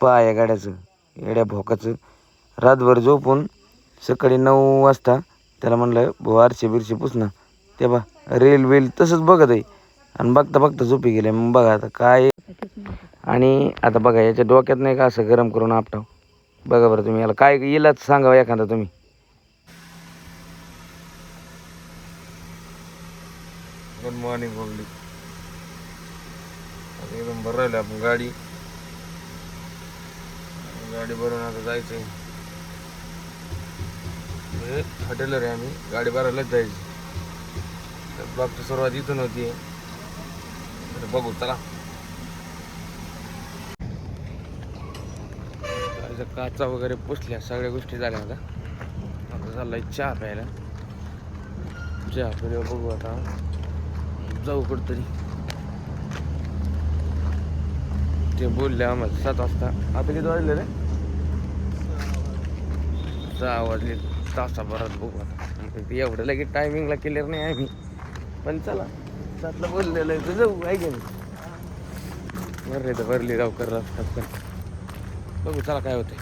पाय गाड्याचं येड्या भोकाचं. रातभर झोपून सकाळी नऊ वाजता त्याला म्हणलं भाऊ आरशे बिरशे पुसणं ते बा रेल वेल तसंच बघत आहे. आणि बघता बघता झोपी गेले. मग बघा आता काय आणि आता बघा याच्या डोक्यात नाही का असं गरम करून आपटाव? बघा बरं तुम्ही याला काय येलाच सांगावं एखादा तुम्ही? गुड मॉर्निंग पब्लिक एकदम बरं राहिलं आपण गाडी. गाडी भरून आता जायचंय. म्हणजे हॉटेलवर आहे आम्ही गाडी भरायलाच जायची तर ब्लॉकची सुरुवात इथून होती. तर बघू चला. काचा वगैरे पुसल्या सगळ्या गोष्टी झाल्या आता. आता चाललाय चहा प्यायला. चहा पिल्यावर बघू आता. जाऊ कुठतरी. ते बोलले आम्हाला सात वाजता. आता किती वाजले रे? वाजले तासाभरात बघू आता. एवढं लगेच टायमिंगला क्लिअर नाही आम्ही पण चला सातला बोललेलं आहे तर जाऊ नाही? बरं तर भरली लवकर रस्त्यात पण बघू चला काय होतंय.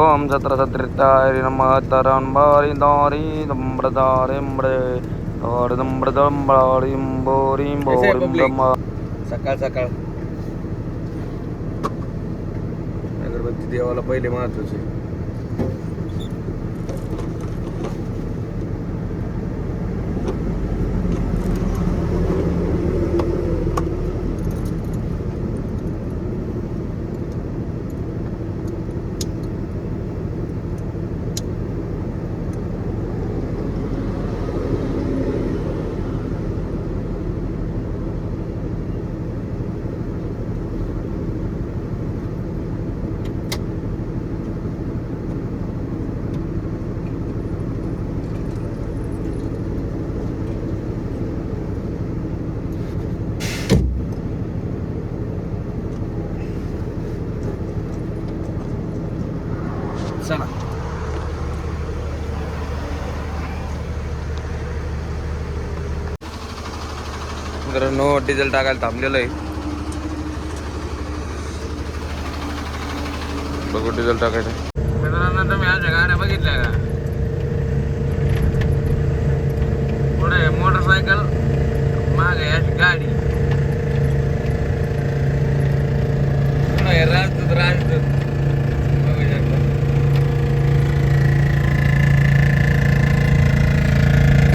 ओम सत्र सत्रितारि नमः तरंबारि दारि दम्बरदारि म्बरे और दम्बरदम्बारि बोरि बोरि ब्रह्म सकाळ सकाळ. अगरबत्ती देवाला पहिले महत्त्वाचे चला नो डिझेल टाकायला थांबलेलं आहे. बघू डिझेल टाकायचं. मित्रांनो तुम्ही आमच्या गाड्या बघितल्या का? पुढे मोटरसायकल मागे याची गाडी. पुढे राजदूत राजदूत बघू शकता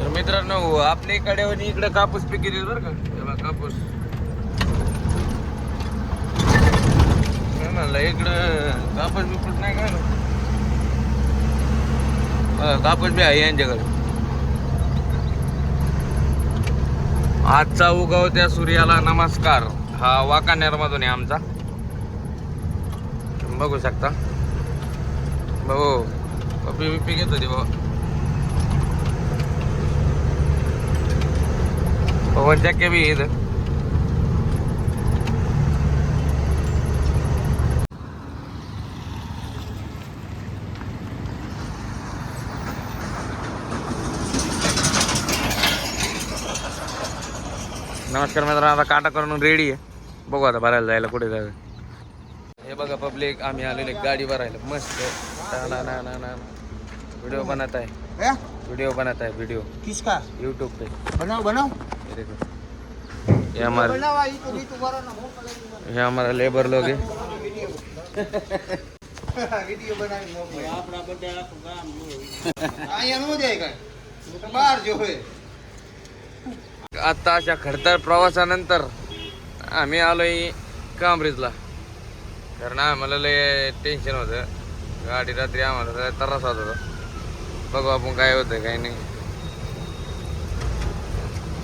तर मित्रांनो आपल्या इकडे आणि इकडे कापूस पीक येते बरं का? तेव्हा कापूस. म्हणलं इकडं कापूस बिपूस नाही का? कापूस बी आहे यांच्याकडे. आजचा उगवत्या सूर्याला नमस्कार. हा वाकानेर मधून आहे आमचा. बघू शकता. बघू कॉपी बिपी घेत होती बाबा पवन चक्के बी आहे इथं नमस्कार मित्रांनो आता काटा करून रेडी आहे बघू आता भरायला जायला कुठे जायचं हे बघा पब्लिक आम्ही आलेले गाडी भरायला मस्त ना ना ना ना व्हिडिओ बनत आहे वीडियो बनाता है वीडियो किसका यूट्यूब पे बनाओ बनाओ ये हमारा ये ये हमारा लेबर लोग है वीडियो आता अशा खडतर प्रवासानंतर आम्ही आलोय कांब्रिजला. कारण आम्हाला लय टेन्शन होतं. गाडी रात्री आम्हाला त्रास होत होता. बघू आपण काय होतं काय नाही.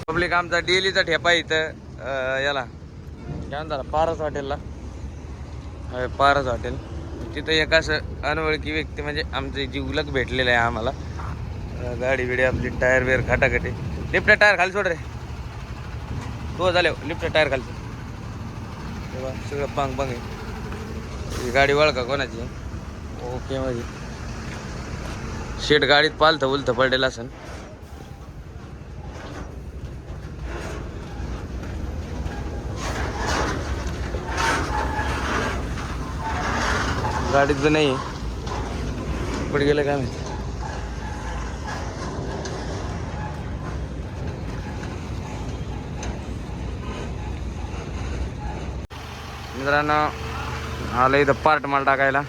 पब्लिक आमचा डेलीचा ठेपा इथं. याला. काय म्हणतात पारस हॉटेलला. होय, पारस हॉटेल. तिथं एक असं अनोळखी व्यक्ती म्हणजे आमचं जीवलक भेटलेलं आहे आम्हाला. गाडी बिडी आपली टायर बिअर खटाखटी. लिफ्ट टायर खाली सोड रे. तो झाले. लिफ्ट टायर खाली तेव्हा सगळं पांग पांग आहे. ही गाडी वळका कोणाची? ओके माझी. शेट गाडीत पालथं उलथं पडलेलं असन. गाडीत तर नाही. कुठे गेलं काय माहिती मित्रांनो आलं इथं पार्ट माल टाकायला.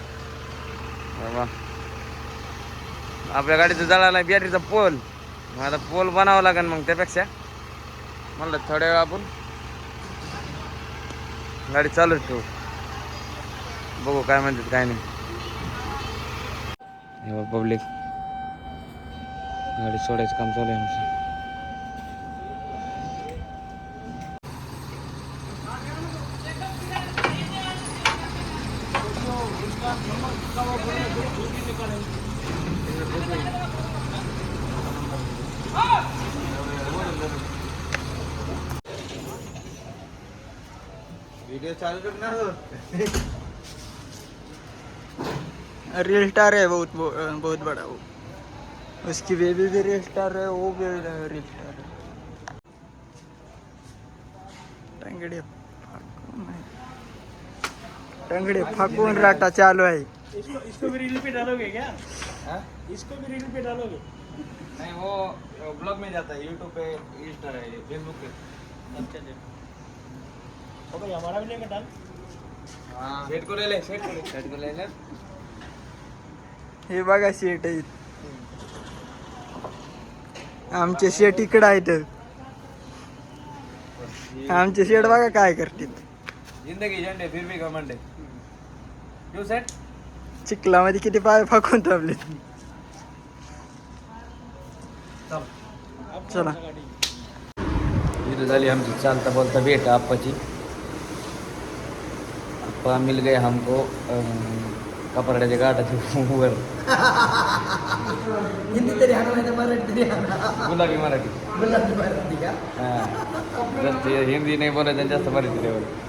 बाबा. आपल्या गाडीचं जळाला बॅटरीचा पोल. मग आता पोल बनावं लागेल मग त्यापेक्षा. म्हणलं थोड्या वेळ आपण गाडी चालूच ठेवू. बघू काय म्हणतात काय नाही. पब्लिक गाडी सोडायचं काम चालू आहे आमचं. व्हिडिओ चालू करणार रियल स्टार है बहुत बहुत बड़ा वो। उसकी बेबी भी रियल स्टार है वो भी रियल स्टार है। टंगडे फाकून टंगडे फाकून राटा चालू आहे इसको इसको भी रील पे डालोगे क्या? हाँ? इसको भी रील पे डालोगे? नहीं वो ब्लॉग में जाता है यूट्यूब पे इंस्टा है फेसबुक पे। अच्छा अच्छा। तो हमारा भी लेकर डाल। सेट को ले ले सेट को ले। सेट को ले ले। हे बघा शेट आहेत. आमचे शेट इकडं आहेत. आमचे शेट बघा काय करतात जिंदगी झंडे फिर भी घमंडे क्यों सेट. चिखलामध्ये किती पाय फाकून थांबले. चला. इथं झाली आमची चालता बोलता भेट आप्पाची. आप्पा मिल गए हमको अं, कपड्याच्या गाठाच्या वर हिंदी तरी हाणवायचं मराठी तरी गुलाबी मराठी मराठी का हां जास्त हिंदी नाही बोलायचं जास्त मराठी नाही बोलायचं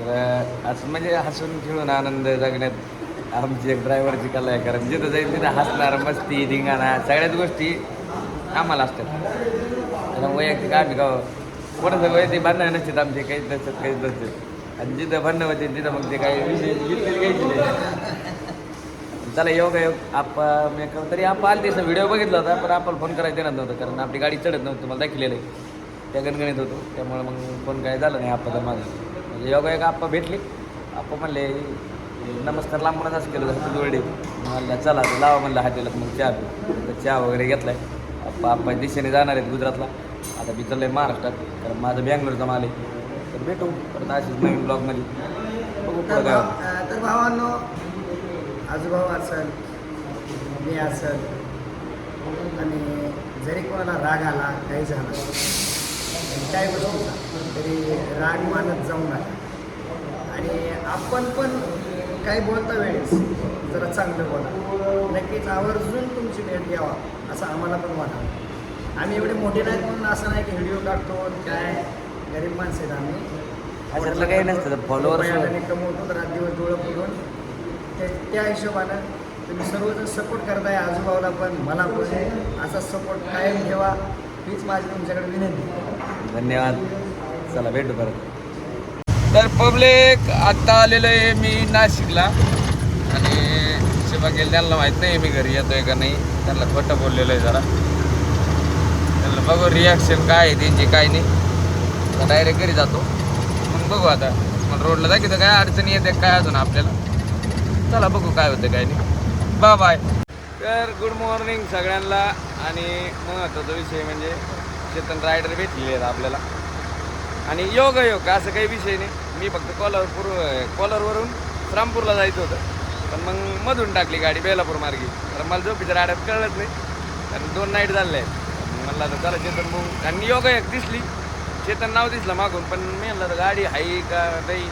तर असं म्हणजे हसून खेळून आनंद जगण्यात आमची एक ड्रायव्हरची कला आहे कारण जिथं जाईल तिथं हसणार मस्ती धिंगाणा सगळ्याच गोष्टी आम्हाला असतात वैयक्तिक आम्ही का कोणाचं वैयक्तिक भांडणं नसतात आमचे काहीच नसतात काहीच नसतात आणि जिथं भन्न होते तिथं मग ते काही विषय घेतले घ्यायचे चला योग योग आप्पा मी का- तरी आपण आले त्याचा व्हिडिओ बघितला होता पण आपण फोन करायला देणार नव्हतं कारण आपली गाडी चढत नव्हती तुम्हाला दाखिलेलं आहे. त्या गणगणित होतो त्यामुळे मग फोन काय झालं नाही आप्पाचा माझा म्हणजे योग एक आप्पा भेटले. आप्पा म्हणले नमस्कार लांबूनच असं केलं हातात वडे म्हणलं चला तर लावा म्हणलं हातेला मग चहा पिऊ. तर चहा वगैरे घेतला आहे आप्पा आप्पा दिशेने जाणार आहेत गुजरातला. आता मी चाललंय महाराष्ट्रात कारण माझं बँगलोरचा माल आहे. भेटू. परत अशीच नवीन ब्लॉगमध्ये बघू पुढं काय होतं. तर भावांनो आजोबा असेल मी असेल आणि जरी कोणाला राग आला काही झालं काय गोष्टीचा तरी राग मानत जाऊ नका. आणि आपण पण काही बोलता वेळेस जरा चांगलं बोला. नक्कीच आवर्जून तुमची भेट घ्यावा असं आम्हाला पण वाटतं. आम्ही एवढे मोठे नाहीत म्हणून असं नाही की व्हिडिओ काढतो काय? गरीब माणसं आहेत आम्ही. ह्याच्यातलं काही नसतं फॉलोअर्स कमवतो तर रात दिवस डोळं ते त्या हिशोबानं तुम्ही सर्वजण सपोर्ट करताय आजूबाजूला पण मला पण. असा सपोर्ट कायम ठेवा हीच माझी तुमच्याकडे विनंती. धन्यवाद. चला भेटू परत. तर पब्लिक आत्ता आलेलो आहे मी नाशिकला. आणि शिवा गेल त्यांना माहीत नाही मी घरी येतोय का नाही. त्यांना खोटं बोललेलं आहे जरा. त्यांना बघू रिॲक्शन काय आहे त्यांची काय नाही. डायरेक्ट घरी जातो. बघू आता. मग रोडला दाखवतो काय अडचणी येते काय अजून आपल्याला. चला बघू काय होतं काय नाही. बा बाय तर गुड मॉर्निंग सगळ्यांना. आणि महत्त्वाचा विषय म्हणजे चेतन रायडर भेटलेले आहेत आपल्याला. आणि योग योग असं काही विषय नाही. मी फक्त कोलार पूर्व रामपूरला श्रामपूरला जायचं होतं. पण मग मधून टाकली गाडी बेलापूर मार्गी. तर मला झोपीच्या राड्यात कळलंच नाही. कारण दोन नाईट झाले आहेत. म्हणलं आता चला चेतन भाऊ. आणि योग एक दिसली. चेतन नाव दिसलं मागून पण मी म्हणलं तर गाडी आहे का नाही?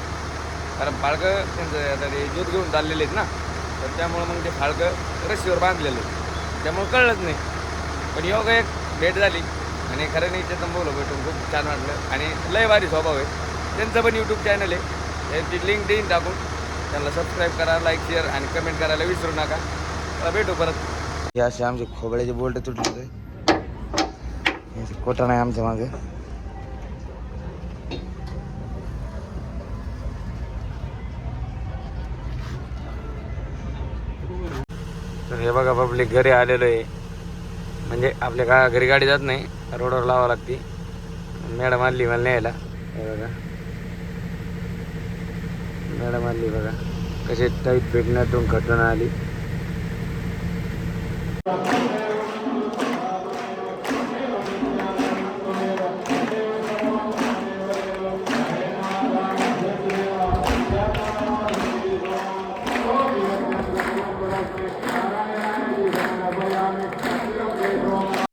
कारण फाळकं त्यांचं आता ते दूध घेऊन चाललेले आहेत ना. तर त्यामुळं मग ते फाळकं रस्सीवर बांधलेलं त्यामुळं कळलंच नाही. पण योग एक भेट झाली. आणि खरं नाही चेतन बोल भेटून. खूप छान वाटलं. आणि लय भारी स्वभाव आहे. त्यांचं पण यूट्यूब चॅनल आहे. त्यांची लिंक देईन टाकून. त्यांना सबस्क्राईब करा लाईक शेअर आणि कमेंट करायला विसरू नका. मला भेटू परत. हे असे आमचे खोबळ्याचे बोल्ट तुटले होते. कोटा नाही आमच्या मागे. हे बघा पब्लिक घरी आलेलो आहे. म्हणजे आपल्या गा घरी गाडी जात नाही रोडवर लावावं लागते. मॅडम आणली मला न्यायला. हे बघा. मॅडम आली बघा. कसे टाईट भेटण्यातून खटून आली.